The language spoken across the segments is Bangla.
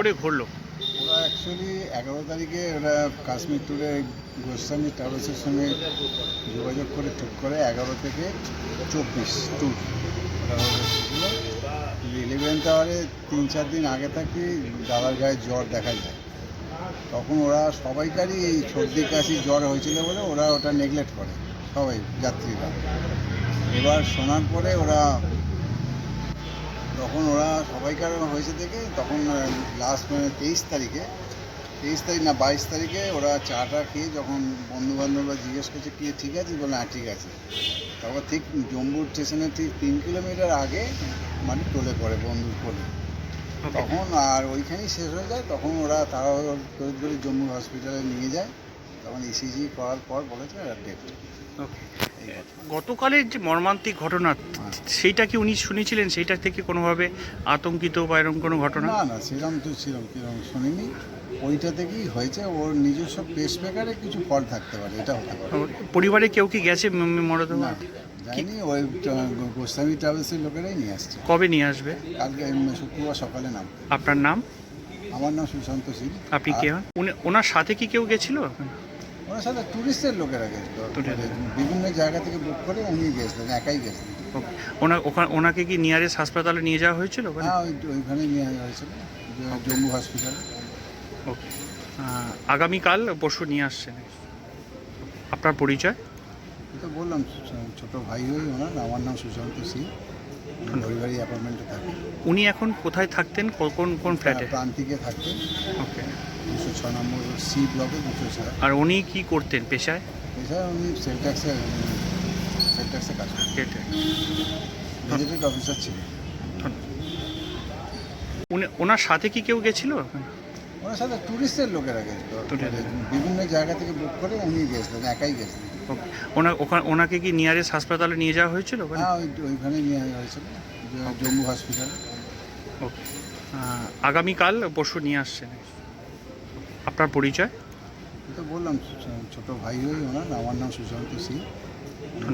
করে ঘটলো? ওরা অ্যাকচুয়ালি এগারো তারিখে ওরা কাশ্মীর ট্যুরে গোস্বামী ট্রাভেলসের সঙ্গে যোগাযোগ করে ঠিক করে এগারো থেকে চব্বিশ ট্যুর ইলেভেন্থ আওয়ারে তিন চার দিন আগে থাকি দাদার গায়ে জ্বর দেখা যায়। তখন ওরা সবাইকারই এই সর্দি, কাশি, জ্বর হয়েছিল বলে ওরা ওটা নেগলেক্ট করে, সবাই যাত্রীরা। এবার শোনার পরে ওরা তখন ওরা সবাইকার হয়েছে দেখে তখন লাস্ট মানে তেইশ তারিখে তেইশ তারিখ না বাইশ তারিখে ওরা চাটা খেয়ে যখন বন্ধু বান্ধবরা জিজ্ঞেস করছে কি ঠিক আছে বলে হ্যাঁ ঠিক আছে। তারপর ঠিক জম্বু স্টেশনের ঠিক তিন কিলোমিটার আগে মানে টলে পড়ে বন্ধুর কোলে। তখন আর ওইখানেই শেষ হয়ে যায়। তখন ওরা তারা তড়িৎ করে জম্মু হসপিটালে নিয়ে যায়। তখন ইসিজি করার পর বলেছে ডেট ওকে। গতকালের যে মর্মান্তিক ঘটনা সেইটা কি উনি শুনেছিলেন? সেইটা থেকে কোনোভাবে আতঙ্কিত বা এরকম কোনো ঘটনা? না না সেরকম তো সেরকম কীরকম শুনিনি। ওইটা থেকেই হয়েছে ওর নিজস্ব পেস মেকারে কিছু ফল থাকতে পারে এটা হতে পারে। পরিবারে কেউ কি গেছে মরদ না যাইনি ওই গোস্বামী ট্রাভেলসের লোকেরাই নিয়ে আসছে। কবে নিয়ে আসবে? কালকে শুক্রবার সকালে নাম আপনার নাম? আমার নাম সুশান্ত সিং। আপনি কে হন? উনি ওনার সাথে কি কেউ গেছিল? ওনার সাথে টুরিস্টের লোকেরা গেছিল। মানে বিভিন্ন জায়গা থেকে বুক করে উনি গেছিলেন একাই গেছিলেন। ওকে ওনা ওখানে ওনাকে কি নিয়ারেস্ট হাসপাতালে নিয়ে যাওয়া হয়েছিল হ্যাঁ ওই ওইখানে নিয়ে যাওয়া হয়েছিল জম্মু হসপিটালে ওকে আগামীকাল পরশু নিয়ে আসছেন। আপনার পরিচয়? তো বললাম ছোট ভাই হই ওনার আমার নাম সুশান্ত সিং। হরিবাড়ি অ্যাপার্টমেন্টে থাকি। উনি এখন কোথায় থাকতেন? কোন কোন ফ্ল্যাটে প্রান্তিকে থাকতেন। ওকে দুশো ছ নম্বর সি ব্লকে দুশো ছয় আর উনি কি করতেন পেশায়? এছাড়া উনি সেল ট্যাক্সের সেল ট্যাক্সে কাজ কেটে গেজেটেড অফিসার ছিলেন। উনি ওনার সাথে কি কেউ গেছিল? ওনার সাথে টুরিস্টের লোকেরা গেছিল। বিভিন্ন জায়গা থেকে বুক করে উনি গেছিলেন একাই গেছিলেন। ওনা ওখানে ওনাকে কি নিয়ারেস্ট হাসপাতালে নিয়ে যাওয়া হয়েছিল ওখানে? হ্যাঁ ওই ওইখানে নিয়ে যাওয়া হয়েছিল জ- জম্মু হসপিটালে ওকে। আগামীকাল পরশু নিয়ে আসছেন? আপনার পরিচয়? তো বললাম ছ- ছোট ভাই হই ওনার আমার নাম সুশান্ত সিং।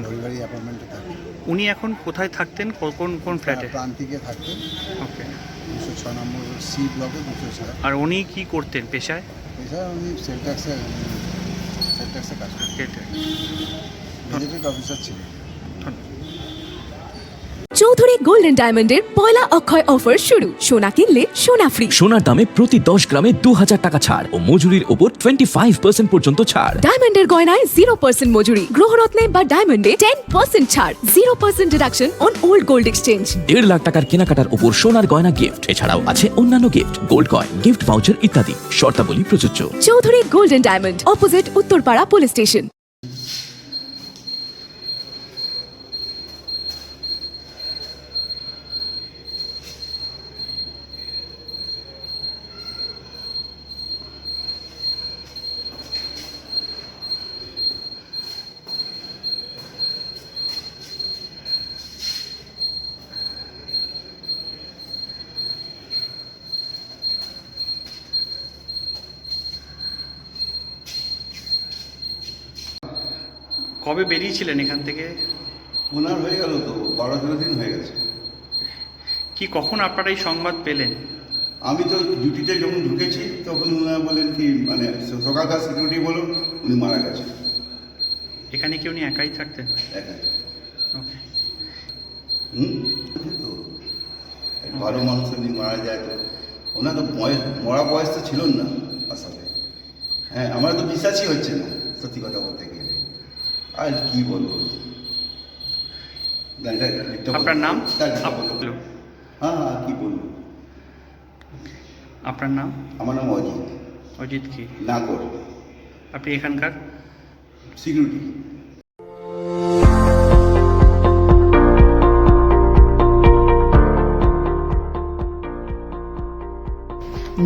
হরিবাড়ি অ্যাপার্টমেন্টে থাকি। উনি এখন কোথায় থাকতেন? কো- কোন কোন ফ্ল্যাটে প্রান্তিকে থাকতেন। ওকে। দুশো ছ নম্বর সি ব্লকে দুশো ছয় আর উনি কি করতেন পেশায়? এছাড়া উনি সেল সেল কাজ কেটে গেজেটেড অফিসার ছিলেন চৌধুরী গোল্ডেন ডায়মন্ডের পয়লা অক্ষয় অফার শুরু। সোনা কিনলে সোনা ফ্রি সোনার দামে প্রতি দশ গ্রামে দু হাজার টাকা ছাড় ও মজুরির ওপর টোয়েন্টি ফাইভ পার্সেন্ট পর্যন্ত ছাড়। ডায়মন্ডের গয়নায় জিরো পার্সেন্ট মজুরি গ্রহরত্নে বা ডায়মন্ডে টেন পার্সেন্ট ছাড়। Zero percent deduction on old gold exchange দেড় লাখ টাকার কেনাকাটার ওপর সোনার গয়না গিফট এছাড়াও আছে অন্যান্য gift gold coin gift voucher ইত্যাদি। শর্তাবলী প্রযোজ্য। Chowdhury golden diamond opposite Uttarpara police station কবে বেরিয়েছিলেন এখান থেকে? ওনার হয়ে গেল তো বারো তেরো দিন হয়ে গেছে। কি কখন আপনারা এই সংবাদ পেলেন? আমি তো ডিউটিতে যখন ঢুকেছি তখন ওনারা বলেন কি মানে সকালকার সিকিউরিটি বলুন উনি মারা গেছে এখানে কি উনি একাই থাকতেন? ওকে। হুম? তো। ভালো মানুষ উনি মারা যায় তো। ওনার তো বয়স মরা বয়স তো ছিল না আসলে হ্যাঁ আমার তো বিশ্বাসই হচ্ছে না সত্যি কথা বলতে গেলে আর কি বলব। আপনার নাম। হ্যাঁ হ্যাঁ কি বলব? আপনার নাম? আমার নাম অজিত। অজিত কি? নাগর। আপনি এখানকার? সিকিউরিটি